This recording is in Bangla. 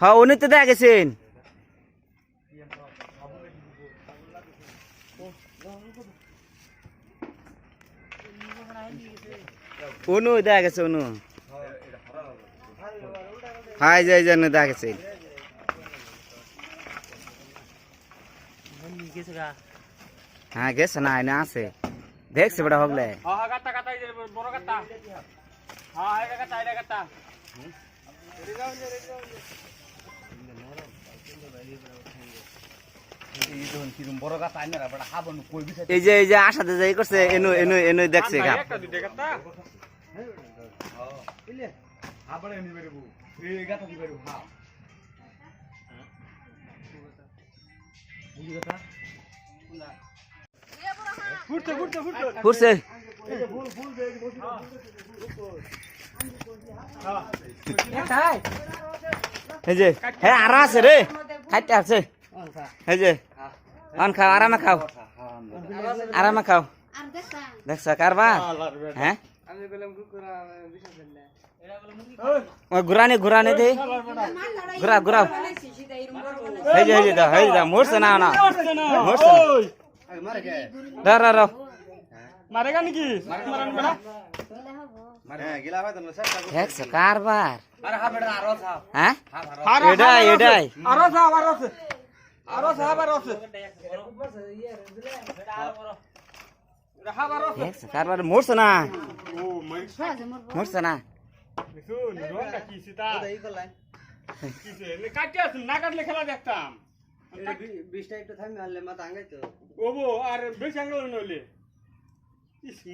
হ্যাঁ উনি তো দেখা গেছেন অনু দেখা গেছে অনু হাই যাই জানো দেখা গেছে হ্যাঁ গেছে না আইনা আছে দেখছে বেটা হগলে হ্যাঁ হ্যাঁ গাতা গাতা এই যে বড় গাতা হ্যাঁ গাছ আইনা বেটা হাবন কই এই যে এই যে আশাতে যাই করছে এনু এনু এনু দেখছে আর গা নাই, একটা এই যে হ্যাঁ। আর আছে রে। খাইতে আছে। এই যে অন খাও আরামে খাও। আরামে খাও। দেখছ কারবা হ্যাঁ? ঘুরানি ঘুরানি দে। ঘুরা ঘুরাও। এই যে এই যে মরছে না না। মরছে না। রা রা মারেগা নাকি মারান বেটা হ্যাঁ হ্যাঁ হা ভালো এটাই এটাই আরও সাহাব আরও আছে আরও সাহাব আরও আছে। সাহাব আরও আছে দেখছ কারবার মরছে না? ও মরছে না না কাটলে খেলা দেখতাম। বিশটা একটু থামি আনলে মাথা আঙ্গাইতো ওবো আর বেশি আঙ্গল নইলে। This